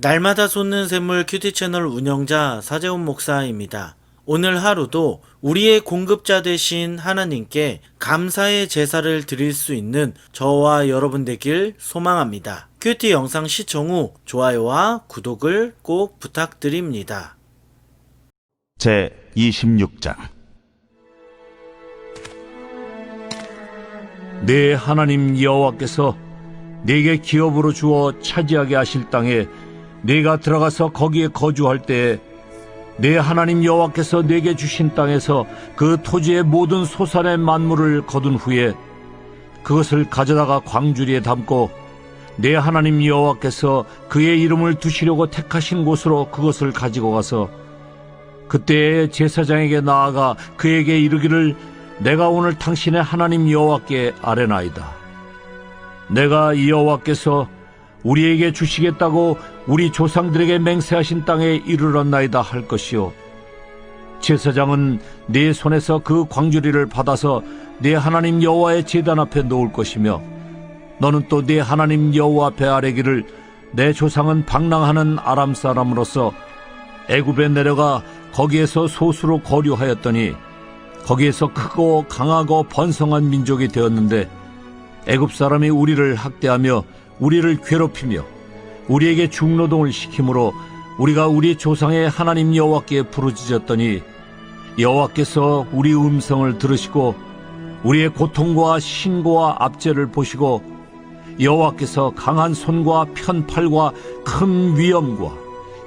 날마다 솟는 샘물 큐티 채널 운영자 사재훈 목사입니다. 오늘 하루도 우리의 공급자 되신 하나님께 감사의 제사를 드릴 수 있는 저와 여러분 되길 소망합니다. 큐티 영상 시청 후 좋아요와 구독을 꼭 부탁드립니다. 제 26장 내 하나님 여호와께서 내게 기업으로 주어 차지하게 하실 땅에 내가 들어가서 거기에 거주할 때에 내 하나님 여호와께서 내게 주신 땅에서 그 토지의 모든 소산의 만물을 거둔 후에 그것을 가져다가 광주리에 담고 내 하나님 여호와께서 그의 이름을 두시려고 택하신 곳으로 그것을 가지고 가서 그때 제사장에게 나아가 그에게 이르기를 내가 오늘 당신의 하나님 여호와께 아뢰나이다. 내가 이 여호와께서 우리에게 주시겠다고 우리 조상들에게 맹세하신 땅에 이르렀나이다 할 것이요. 제사장은 네 손에서 그 광주리를 받아서 네 하나님 여호와의 제단 앞에 놓을 것이며 너는 또 네 하나님 여호와 앞에 아뢰기를 내 조상은 방랑하는 아람 사람으로서 애굽에 내려가 거기에서 소수로 거류하였더니 거기에서 크고 강하고 번성한 민족이 되었는데 애굽 사람이 우리를 학대하며 우리를 괴롭히며 우리에게 중노동을 시키므로 우리가 우리 조상의 하나님 여호와께 부르짖었더니 여호와께서 우리 음성을 들으시고 우리의 고통과 신고와 압제를 보시고 여호와께서 강한 손과 편팔과 큰 위엄과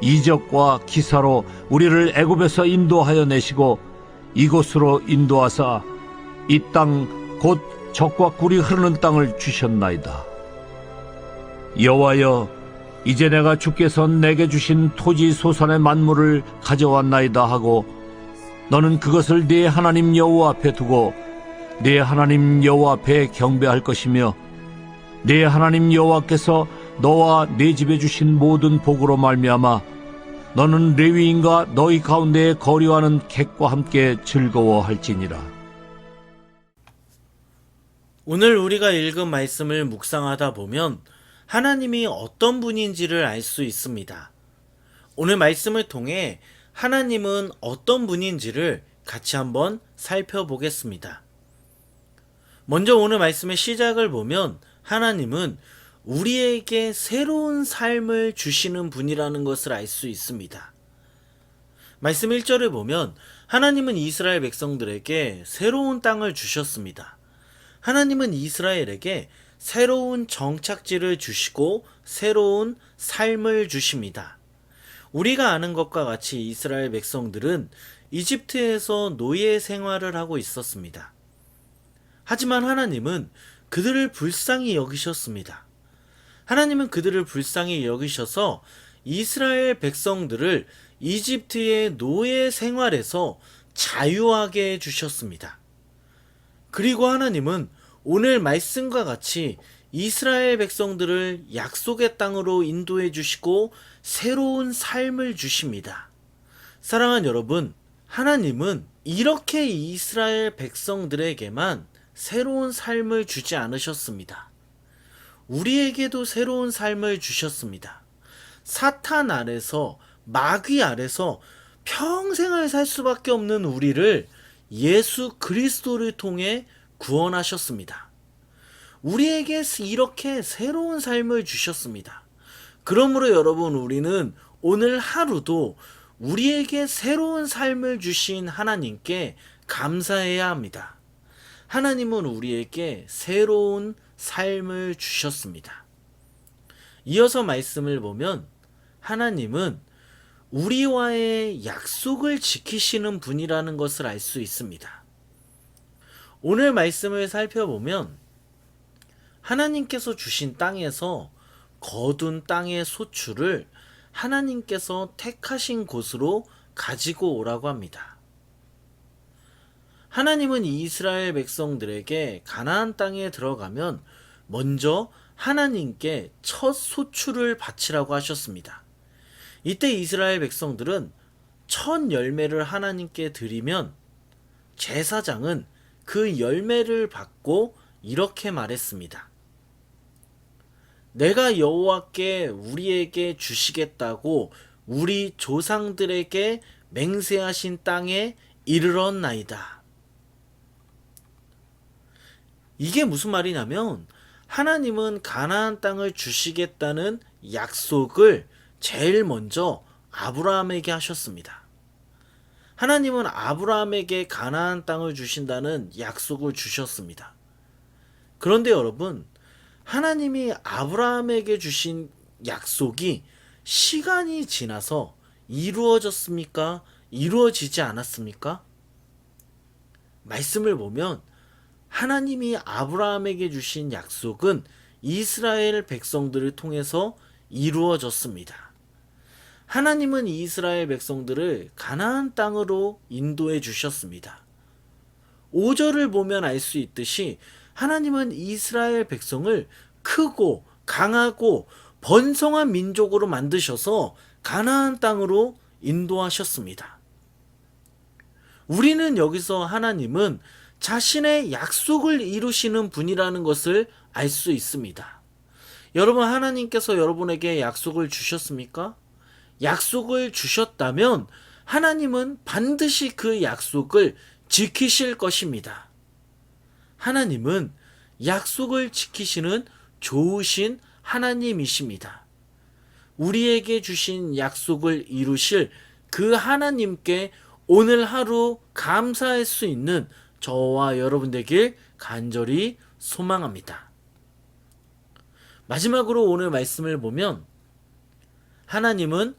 이적과 기사로 우리를 애굽에서 인도하여 내시고 이곳으로 인도하사 이 땅 곧 적과 꿀이 흐르는 땅을 주셨나이다. 여호와여 이제 내가 주께서 내게 주신 토지 소산의 만물을 가져왔나이다 하고 너는 그것을 네 하나님 여호와 앞에 두고 네 하나님 여호와 앞에 경배할 것이며 네 하나님 여호와께서 너와 네 집에 주신 모든 복으로 말미암아 너는 레위인과 너희 가운데에 거류하는 객과 함께 즐거워할지니라. 오늘 우리가 읽은 말씀을 묵상하다 보면 하나님이 어떤 분인지를 알 수 있습니다. 오늘 말씀을 통해 하나님은 어떤 분인지를 같이 한번 살펴보겠습니다. 먼저 오늘 말씀의 시작을 보면 하나님은 우리에게 새로운 삶을 주시는 분이라는 것을 알 수 있습니다. 말씀 1절을 보면 하나님은 이스라엘 백성들에게 새로운 땅을 주셨습니다. 하나님은 이스라엘에게 새로운 정착지를 주시고 새로운 삶을 주십니다. 우리가 아는 것과 같이 이스라엘 백성들은 이집트에서 노예 생활을 하고 있었습니다. 하지만 하나님은 그들을 불쌍히 여기셨습니다. 하나님은 그들을 불쌍히 여기셔서 이스라엘 백성들을 이집트의 노예 생활에서 자유하게 해주셨습니다. 그리고 하나님은 오늘 말씀과 같이 이스라엘 백성들을 약속의 땅으로 인도해 주시고 새로운 삶을 주십니다. 사랑하는 여러분, 하나님은 이렇게 이스라엘 백성들에게만 새로운 삶을 주지 않으셨습니다. 우리에게도 새로운 삶을 주셨습니다. 사탄 아래서, 마귀 아래서 평생을 살 수밖에 없는 우리를 예수 그리스도를 통해 구원하셨습니다. 우리에게 이렇게 새로운 삶을 주셨습니다. 그러므로 여러분, 우리는 오늘 하루도 우리에게 새로운 삶을 주신 하나님께 감사해야 합니다. 하나님은 우리에게 새로운 삶을 주셨습니다. 이어서 말씀을 보면 하나님은 우리와의 약속을 지키시는 분이라는 것을 알 수 있습니다. 오늘 말씀을 살펴보면 하나님께서 주신 땅에서 거둔 땅의 소출을 하나님께서 택하신 곳으로 가지고 오라고 합니다. 하나님은 이스라엘 백성들에게 가나안 땅에 들어가면 먼저 하나님께 첫 소출을 바치라고 하셨습니다. 이때 이스라엘 백성들은 첫 열매를 하나님께 드리면 제사장은 그 열매를 받고 이렇게 말했습니다. 내가 여호와께 우리에게 주시겠다고 우리 조상들에게 맹세하신 땅에 이르렀나이다. 이게 무슨 말이냐면 하나님은 가나안 땅을 주시겠다는 약속을 제일 먼저 아브라함에게 하셨습니다. 하나님은 아브라함에게 가나안 땅을 주신다는 약속을 주셨습니다. 그런데 여러분, 하나님이 아브라함에게 주신 약속이 시간이 지나서 이루어졌습니까? 이루어지지 않았습니까? 말씀을 보면 하나님이 아브라함에게 주신 약속은 이스라엘 백성들을 통해서 이루어졌습니다. 하나님은 이스라엘 백성들을 가나안 땅으로 인도해 주셨습니다. 5절을 보면 알 수 있듯이 하나님은 이스라엘 백성을 크고 강하고 번성한 민족으로 만드셔서 가나안 땅으로 인도하셨습니다. 우리는 여기서 하나님은 자신의 약속을 이루시는 분이라는 것을 알 수 있습니다. 여러분, 하나님께서 여러분에게 약속을 주셨습니까? 약속을 주셨다면 하나님은 반드시 그 약속을 지키실 것입니다. 하나님은 약속을 지키시는 좋으신 하나님이십니다. 우리에게 주신 약속을 이루실 그 하나님께 오늘 하루 감사할 수 있는 저와 여러분 되길 간절히 소망합니다. 마지막으로 오늘 말씀을 보면 하나님은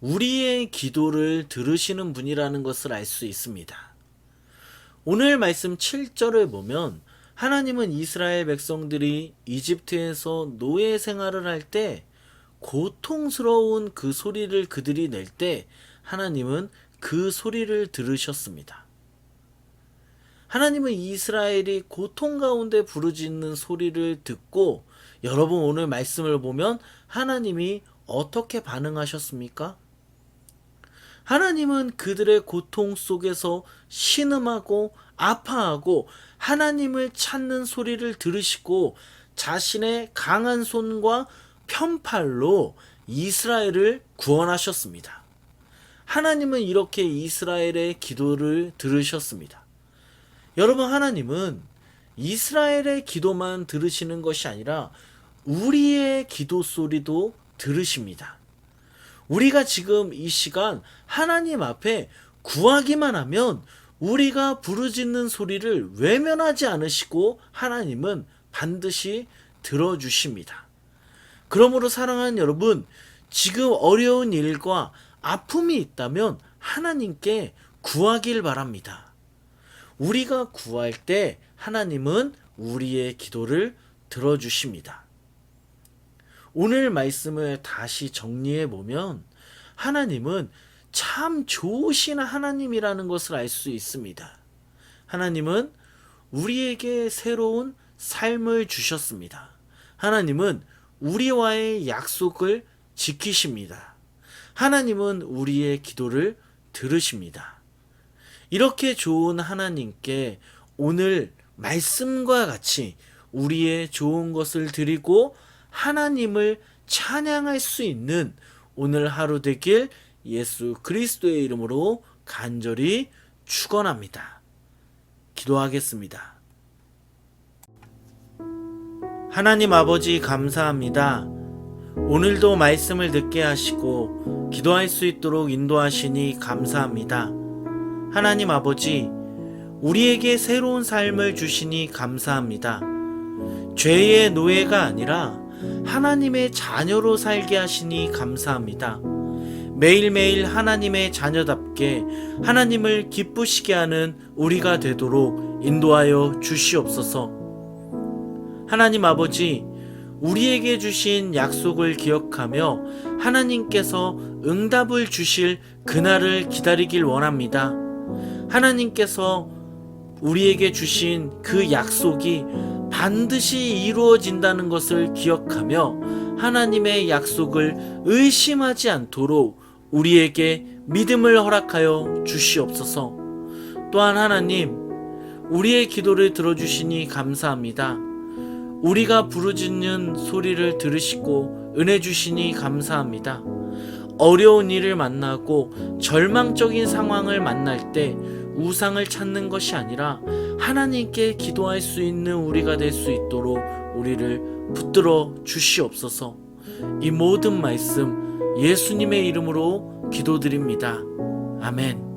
우리의 기도를 들으시는 분이라는 것을 알 수 있습니다. 오늘 말씀 7절을 보면 하나님은 이스라엘 백성들이 이집트에서 노예 생활을 할 때 고통스러운 그 소리를 그들이 낼 때 하나님은 그 소리를 들으셨습니다. 하나님은 이스라엘이 고통 가운데 부르짖는 소리를 듣고 여러분 오늘 말씀을 보면 하나님이 어떻게 반응하셨습니까? 하나님은 그들의 고통 속에서 신음하고 아파하고 하나님을 찾는 소리를 들으시고 자신의 강한 손과 편팔로 이스라엘을 구원하셨습니다. 하나님은 이렇게 이스라엘의 기도를 들으셨습니다. 여러분, 하나님은 이스라엘의 기도만 들으시는 것이 아니라 우리의 기도 소리도 들으십니다. 우리가 지금 이 시간 하나님 앞에 구하기만 하면 우리가 부르짖는 소리를 외면하지 않으시고 하나님은 반드시 들어주십니다. 그러므로 사랑하는 여러분, 지금 어려운 일과 아픔이 있다면 하나님께 구하길 바랍니다. 우리가 구할 때 하나님은 우리의 기도를 들어주십니다. 오늘 말씀을 다시 정리해 보면 하나님은 참 좋으신 하나님이라는 것을 알 수 있습니다. 하나님은 우리에게 새로운 삶을 주셨습니다. 하나님은 우리와의 약속을 지키십니다. 하나님은 우리의 기도를 들으십니다. 이렇게 좋은 하나님께 오늘 말씀과 같이 우리의 좋은 것을 드리고 하나님을 찬양할 수 있는 오늘 하루 되길 예수 그리스도의 이름으로 간절히 축원합니다. 기도하겠습니다. 하나님 아버지 감사합니다. 오늘도 말씀을 듣게 하시고 기도할 수 있도록 인도하시니 감사합니다. 하나님 아버지, 우리에게 새로운 삶을 주시니 감사합니다. 죄의 노예가 아니라 하나님의 자녀로 살게 하시니 감사합니다. 매일매일 하나님의 자녀답게 하나님을 기쁘시게 하는 우리가 되도록 인도하여 주시옵소서. 하나님 아버지, 우리에게 주신 약속을 기억하며 하나님께서 응답을 주실 그날을 기다리길 원합니다. 하나님께서 우리에게 주신 그 약속이 반드시 이루어진다는 것을 기억하며 하나님의 약속을 의심하지 않도록 우리에게 믿음을 허락하여 주시옵소서. 또한 하나님, 우리의 기도를 들어주시니 감사합니다. 우리가 부르짖는 소리를 들으시고 은혜 주시니 감사합니다. 어려운 일을 만나고 절망적인 상황을 만날 때 우상을 찾는 것이 아니라 하나님께 기도할 수 있는 우리가 될 수 있도록 우리를 붙들어 주시옵소서. 이 모든 말씀 예수님의 이름으로 기도드립니다. 아멘.